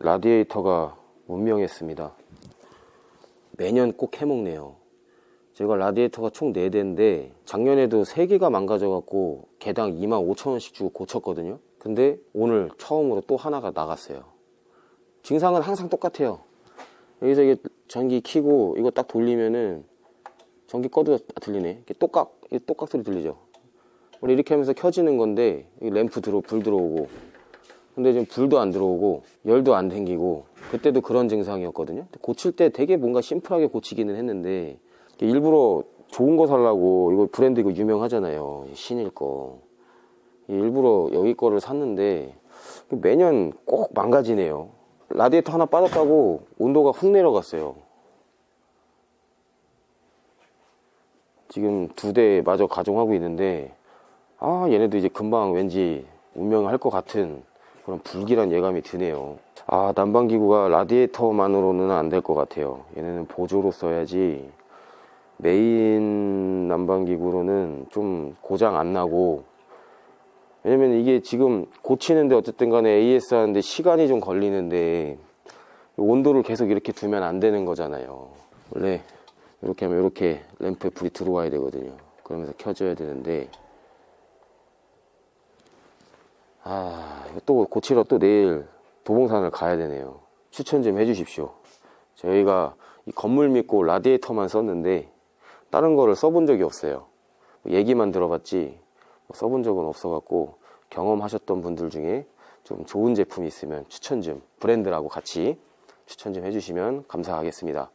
라디에이터가 문명했습니다. 매년 꼭 해먹네요. 제가 라디에이터가 총 4대인데 작년에도 3개가 망가져갖고 개당 2만 5천 원씩 주고 고쳤거든요. 근데 오늘 처음으로 또 하나가 나갔어요. 증상은 항상 똑같아요. 여기서 이게 전기 켜고 이거 딱 돌리면은 전기 꺼도 들리네. 이게 똑깍, 똑깍 소리 들리죠. 원래 이렇게 하면서 켜지는 건데 이 램프 들어 불 들어오고 근데 지금 불도 안 들어오고 열도 안 생기고 그때도 그런 증상이었거든요. 고칠 때 되게 뭔가 심플하게 고치기는 했는데 일부러 좋은 거 살라고 이거 브랜드 이거 유명하잖아요. 신일 거 일부러 여기 거를 샀는데 매년 꼭 망가지네요. 라디에이터 하나 빠졌다고 온도가 훅 내려갔어요. 지금 두 대 마저 가동하고 있는데 아 얘네도 이제 금방 왠지 운명할 것 같은 그런 불길한 예감이 드네요. 아 난방기구가 라디에이터만으로는 안 될 것 같아요. 얘네는 보조로 써야지 메인 난방기구로는 좀 고장 안 나고 왜냐면 이게 지금 고치는데 어쨌든 간에 AS 하는데 시간이 좀 걸리는데 온도를 계속 이렇게 두면 안 되는 거잖아요. 원래 이렇게 하면 이렇게 램프에 불이 들어와야 되거든요. 그러면서 켜져야 되는데 아, 또 고치러 또 내일 도봉산을 가야 되네요. 추천 좀 해주십시오. 저희가 이 건물 믿고 라디에이터만 썼는데 다른 거를 써본 적이 없어요. 뭐 얘기만 들어봤지 뭐 써본 적은 없어갖고 경험하셨던 분들 중에 좀 좋은 제품이 있으면 추천 좀 브랜드라고 같이 추천 좀 해주시면 감사하겠습니다.